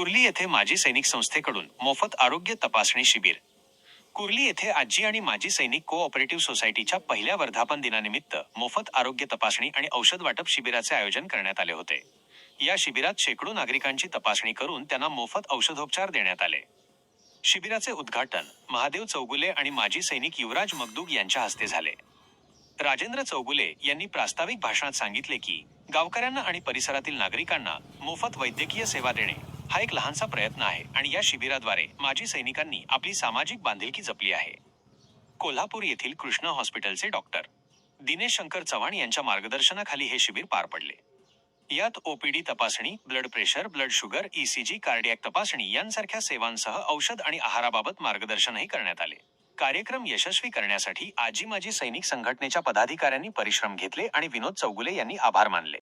कुर्ली येथे माजी सैनिक संस्थेकडून मोफत आरोग्य तपासणी शिबिर. कुर्ली येथे आजी आणि माजी सैनिक कोऑपरेटिव्ह सोसायटीच्या पहिल्या वर्धापन दिनानिमित्त मोफत आरोग्य तपासणी आणि औषध वाटप शिबिराचे आयोजन करण्यात आले होते. या शिबिरात शेकडो नागरिकांची तपासणी करून त्यांना मोफत औषधोपचार देण्यात आले. शिबिराचे उद्घाटन महादेव चौगुले आणि माजी सैनिक युवराज मगदूग यांच्या हस्ते झाले. राजेंद्र चौगुले यांनी प्रास्ताविक भाषणात सांगितले की गावकऱ्यांना आणि परिसरातील नागरिकांना मोफत वैद्यकीय सेवा देणे हा एक लहानसा प्रयत्न आहे आणि या शिबिराद्वारे माजी सैनिकांनी आपली सामाजिक बांधिलकी जपली आहे. कोल्हापूर येथील कृष्णा हॉस्पिटलचे डॉक्टर दिनेश शंकर चव्हाण यांच्या मार्गदर्शनाखाली हे शिबिर पार पडले. यात ओपीडी तपासणी blood pressure blood sugar ECG cardiac तपासणी यांसारख्या सेवांसह औषध आणि आहाराबाबत मार्गदर्शनही करण्यात आले. कार्यक्रम यशस्वी करण्यासाठी आजी माजी सैनिक संघटनेच्या पदाधिकाऱ्यांनी परिश्रम घेतले आणि विनोद चौगुले यांनी आभार मानले.